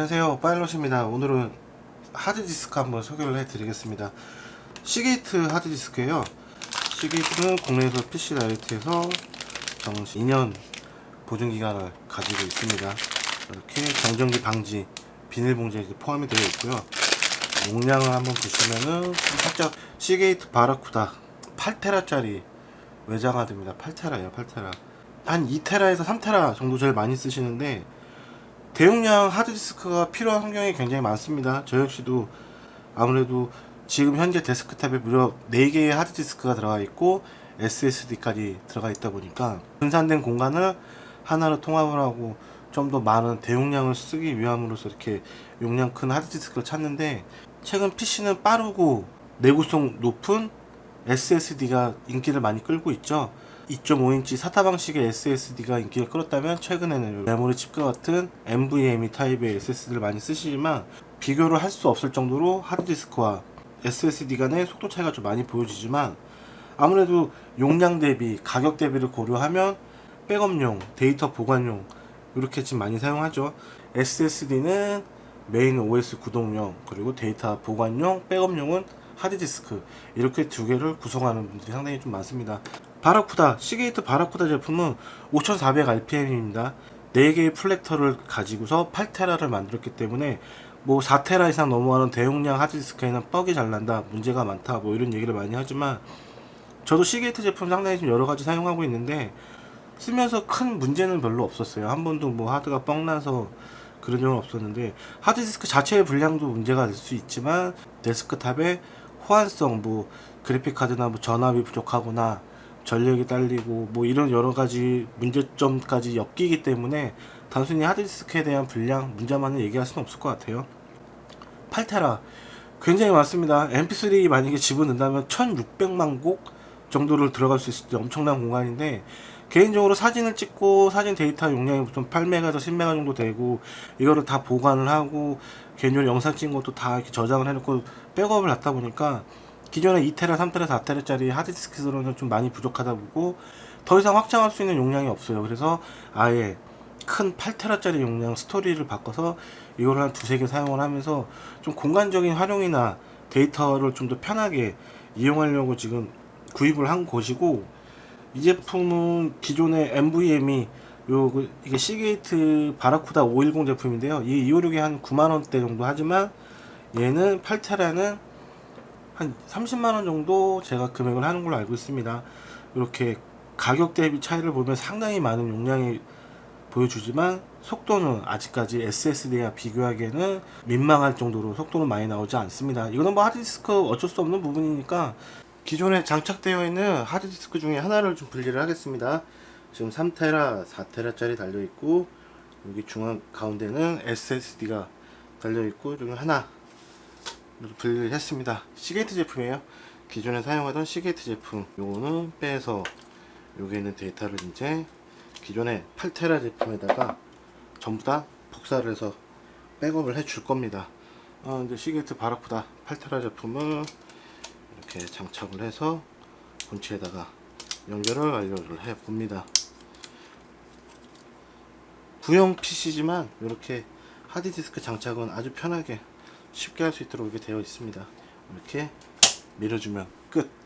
안녕하세요. 파일럿입니다. 오늘은 하드디스크 한번 소개를 해드리겠습니다. 시게이트 하드디스크예요. 시게이트는 국내에서 PC 다이렉트에서 정시 2년 보증기간을 가지고 있습니다. 이렇게 정전기 방지 비닐봉지에 포함이 되어 있고요. 용량을 한번 보시면은 살짝 시게이트 바라쿠다 8테라짜리 외장 하드입니다. 8테라예요 8테라. 한 2테라에서 3테라 정도 제일 많이 쓰시는데 대용량 하드디스크가 필요한 환경이 굉장히 많습니다. 저 역시도 아무래도 지금 현재 데스크탑에 무려 4개의 하드디스크가 들어가 있고 SSD까지 들어가 있다 보니까 분산된 공간을 하나로 통합을 하고 좀 더 많은 대용량을 쓰기 위함으로써 이렇게 용량 큰 하드디스크를 찾는데 최근 PC는 빠르고 내구성 높은 SSD가 인기를 많이 끌고 있죠. 2.5인치 사타 방식의 SSD가 인기를 끌었다면 최근에는 메모리 칩과 같은 NVMe 타입의 SSD를 많이 쓰시지만 비교를 할 수 없을 정도로 하드디스크와 SSD 간의 속도 차이가 좀 많이 보여지지만 아무래도 용량 대비 가격 대비를 고려하면 백업용, 데이터 보관용 이렇게 지금 많이 사용하죠. SSD는 메인 OS 구동용 그리고 데이터 보관용, 백업용은 하드디스크 이렇게 두 개를 구성하는 분들이 상당히 좀 많습니다. 바라쿠다 시게이트 바라쿠다 제품은 5400rpm입니다. 4개의 플렉터를 가지고서 8테라를 만들었기 때문에 뭐 4테라 이상 넘어가는 대용량 하드디스크에는 뻑이 잘 난다 문제가 많다 뭐 이런 얘기를 많이 하지만 저도 시게이트 제품 상당히 좀 여러 가지 사용하고 있는데 쓰면서 큰 문제는 별로 없었어요. 한 번도 뭐 하드가 뻥 나서 그런 적은 없었는데 하드디스크 자체의 분량도 문제가 될 수 있지만 데스크탑의 호환성 뭐 그래픽 카드나 뭐 전압이 부족하거나 전력이 딸리고 뭐 이런 여러 가지 문제점까지 엮이기 때문에 단순히 하드디스크에 대한 분량 문제만을 얘기할 수는 없을 것 같아요. 8테라 굉장히 많습니다. MP3 만약에 집어넣는다면 1600만 곡 정도를 들어갈 수 있을 때 엄청난 공간인데 개인적으로 사진을 찍고 사진 데이터 용량이 보통 8메가에서 10메가 정도 되고 이거를 다 보관을 하고 개인적으로 영상 찍은 것도 다 이렇게 저장을 해놓고 백업을 놨다 보니까 기존에 2테라, 3테라, 4테라짜리 하드디스크로는 좀 많이 부족하다 보고 더 이상 확장할 수 있는 용량이 없어요. 그래서 아예 큰 8테라짜리 용량 스토리를 바꿔서 이거를 한 두세 개 사용을 하면서 좀 공간적인 활용이나 데이터를 좀 더 편하게 이용하려고 지금 구입을 한 곳이고 이 제품은 기존의 NVMe 요 그, 이게 시게이트 바라쿠다 510 제품인데요. 이 256이 한 9만 원대 정도 하지만 얘는 8테라는 한 30만 원 정도 제가 금액을 하는 걸로 알고 있습니다. 이렇게 가격 대비 차이를 보면 상당히 많은 용량이 보여주지만 속도는 아직까지 SSD와 비교하기에는 민망할 정도로 속도는 많이 나오지 않습니다. 이거는 뭐 하드디스크 어쩔 수 없는 부분이니까 기존에 장착되어 있는 하드디스크 중에 하나를 좀 분리를 하겠습니다. 지금 3테라, 4테라짜리 달려 있고 여기 중앙 가운데는 SSD가 달려 있고 여기 하나 분리를 했습니다. 시게이트 제품이에요. 기존에 사용하던 시게이트 제품 요거는 빼서 여기 있는 데이터를 이제 기존의 8테라 제품에다가 전부 다 복사를 해서 백업을 해 줄 겁니다. 어, 이제 시게이트 바라쿠다 8테라 제품을 이렇게 장착을 해서 본체에다가 연결을 완료를 해 봅니다. 구형 PC지만 이렇게 하드디스크 장착은 아주 편하게 쉽게 할 수 있도록 이렇게 되어 있습니다. 이렇게 밀어주면 끝.